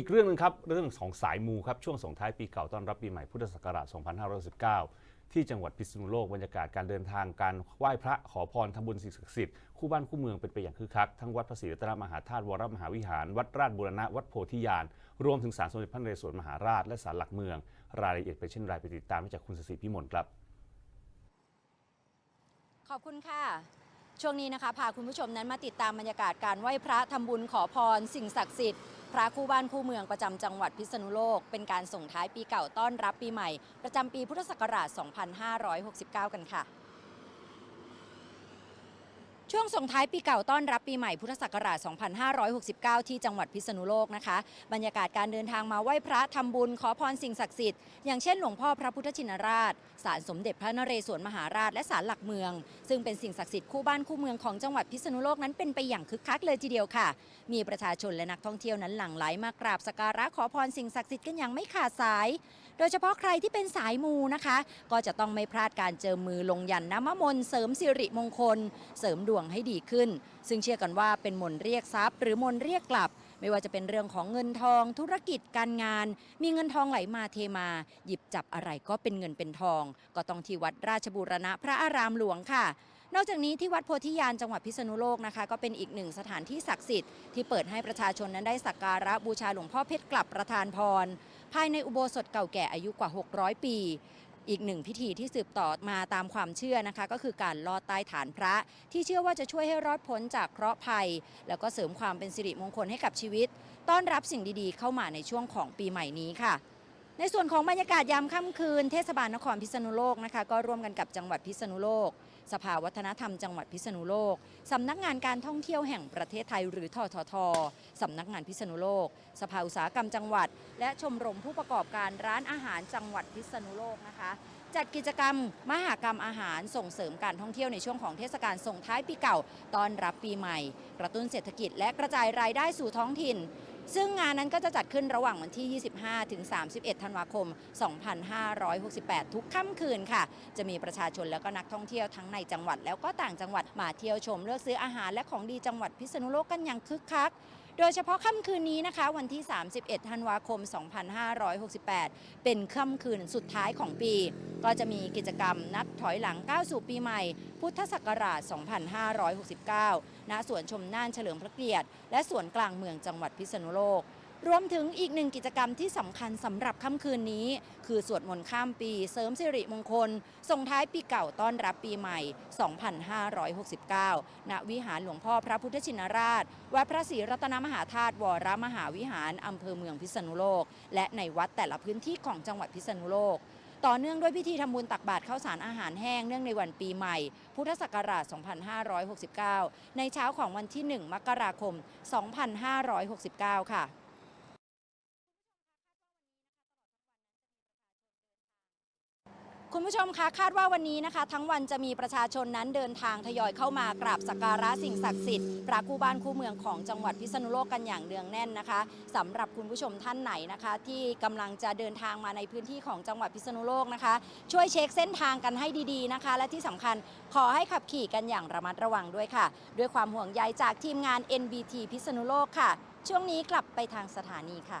อีกเรื่องหนึงครับ เรื่องของสายมูครับ ช่วงส่งท้ายปีเก่าต้อนรับปีใหม่พุทธศักราช 2519 ที่จังหวัดพิษณุโลกบรรยากาศการเดินทางการไหว้พระขอพรทำบุญสิ่งศักดิ์สิทธิ์คู่บ้านคู่เมืองเป็นไปอย่างคึกคัก ทั้งวัดพระศรีรัตนมหาธาตุวรมหาวิหาร วัดราชบูรณะวัดโพธิญาณ รวมถึงศาลสมเด็จพระนเรศวรมหาราชและศาลหลักเมือง รายละเอียดเป็นเช่นไรไปติดตามได้จากคุณสศิพิมลครับ ขอบคุณค่ะช่วงนี้นะคะพาคุณผู้ชมนั้นมาติดตามบรรยากาศการไหว้พระทำบุญขอพรสิ่งศักดิ์สิทธิ์ พระคู่บ้านคู่เมืองประจำจังหวัดพิษณุโลก เป็นการส่งท้ายปีเก่าต้อนรับปีใหม่ ประจำปีพุทธศักราช 2569 กันค่ะ ช่วงส่งท้ายปีเก่าต้อนรับปีใหม่พุทธศักราช 2569 ที่จังหวัดพิษณุโลกนะคะ บรรยากาศการเดินทางมาไหว้พระทำบุญขอพรสิ่งศักดิ์สิทธิ์ อย่างเช่นหลวงพ่อพระพุทธชินราช ศาลสมเด็จพระนเรศวรมหาราชและศาลหลักเมือง ซึ่งเป็นสิ่งศักดิ์สิทธิ์คู่บ้านคู่เมืองของจังหวัดพิษณุโลกนั้นเป็นไปอย่างคึกคักเลยทีเดียวค่ะ มีประชาชนและนักท่องเที่ยวนั้นหลั่งไหลมากราบสักการะขอพรสิ่งศักดิ์สิทธิ์กันอย่างไม่ขาดสาย โดยเฉพาะใครที่เป็นสายมูนะคะ ก็จะต้องไม่พลาดการเจิมมือลงยันน้ำมนต์เสริมสิริมงคล เสริมดวงให้ดีขึ้น ซึ่งเชื่อกันว่าเป็นมนต์เรียกทรัพย์ หรือมนต์เรียกกลับ ไม่ว่าจะเป็นเรื่องของเงินทอง ธุรกิจการงาน มีเงินทองไหลมาเทมา หยิบจับอะไรก็เป็นเงินเป็นทอง ก็ต้องที่วัดราชบูรณะพระอารามหลวงค่ะนอกจากนี้ที่วัดโพธิญาณจังหวัดพิษณุโลกนะคะก็เป็นอีกหนึ่งสถานที่ศักดิ์สิทธิ์ที่เปิดให้ประชาชนนั้นได้สักการะบูชาหลวงพ่อเพชรกลับประทานพร ภายในอุโบสถเก่าแก่อายุกว่า 600 ปี อีกหนึ่งพิธีที่สืบต่อมาตามความเชื่อนะคะ ก็คือการลอดใต้ฐานพระ ที่เชื่อว่าจะช่วยให้รอดพ้นจากเคราะห์ภัย แล้วก็เสริมความเป็นสิริมงคลให้กับชีวิต ต้อนรับสิ่งดีๆ เข้ามาในช่วงของปีใหม่นี้ค่ะ ในส่วนของบรรยากาศยามค่ำคืนเทศบาลนครพิษณุโลกนะคะก็ร่วมกันกับจังหวัดพิษณุโลก สภาวัฒนธรรมจังหวัดพิษณุโลก สำนักงานการท่องเที่ยวแห่งประเทศไทยหรือททท สำนักงานพิษณุโลก สภาอุตสาหกรรมจังหวัด และชมรมผู้ประกอบการร้านอาหารจังหวัดพิษณุโลกนะคะจัดกิจกรรมมหากรรมอาหารส่งเสริมการท่องเที่ยวในช่วงของเทศกาลส่งท้ายปีเก่าต้อนรับปีใหม่ กระตุ้นเศรษฐกิจและกระจายรายได้สู่ท้องถิ่น ซึ่งงานนั้นก็จะจัดขึ้นระหว่างวันที่ 25 ถึง 31 ธันวาคม 2568 ทุกค่ำคืนค่ะ จะมีประชาชนแล้วก็นักท่องเที่ยวทั้งในจังหวัดแล้วก็ต่างจังหวัดมาเที่ยวชมเลือกซื้ออาหารและของดีจังหวัดพิษณุโลกกันอย่างคึกคัก โดยเฉพาะค่ำคืนนี้นะคะ วันที่ 31 ธันวาคม 2568 เป็นค่ำคืนสุดท้ายของปี ก็จะมีกิจกรรมนับถอยหลังก้าวสู่ปีใหม่ พุทธศักราช 2569 ณ สวนชมน่านเฉลิมพระเกียรติ และสวนกลางเมืองจังหวัดพิษณุโลก รวมถึงอีกหนึ่งกิจกรรมที่สำคัญสำหรับค่ำคืนนี้ คือสวดมนต์ข้ามปี เสริมสิริมงคล ส่งท้ายปีเก่าต้อนรับปีใหม่ 2569 ณ วิหารหลวงพ่อพระพุทธชินราช วัดพระศรีรัตนมหาธาตุวรมหาวิหารอำเภอเมืองพิษณุโลก และในวัดแต่ละพื้นที่ของจังหวัดพิษณุโลกต่อเนื่องด้วยพิธีทำบุญตักบาตรข้าวสารอาหารแห้งเนื่องในวันปีใหม่ พุทธศักราช 2569 ในเช้าของวันที่ 1 มกราคม 2569 ค่ะ คุณผู้ชมคะคาดว่าวันนี้นะคะ ทั้งวันจะมีประชาชนนั้นเดินทางทยอยเข้ามากราบสักการะสิ่งศักดิ์สิทธิ์พระคู่บ้านคู่เมืองของจังหวัดพิษณุโลกกันอย่างเนืองแน่นนะคะสำหรับคุณผู้ชมท่านไหนนะคะ ที่กำลังจะเดินทางมาในพื้นที่ของจังหวัดพิษณุโลกนะคะ ช่วยเช็คเส้นทางกันให้ดีๆนะคะ และที่สำคัญขอให้ขับขี่กันอย่างระมัดระวังด้วยค่ะ ด้วยความห่วงใยจากทีมงาน NBT พิษณุโลกค่ะ ช่วงนี้กลับไปทางสถานีค่ะ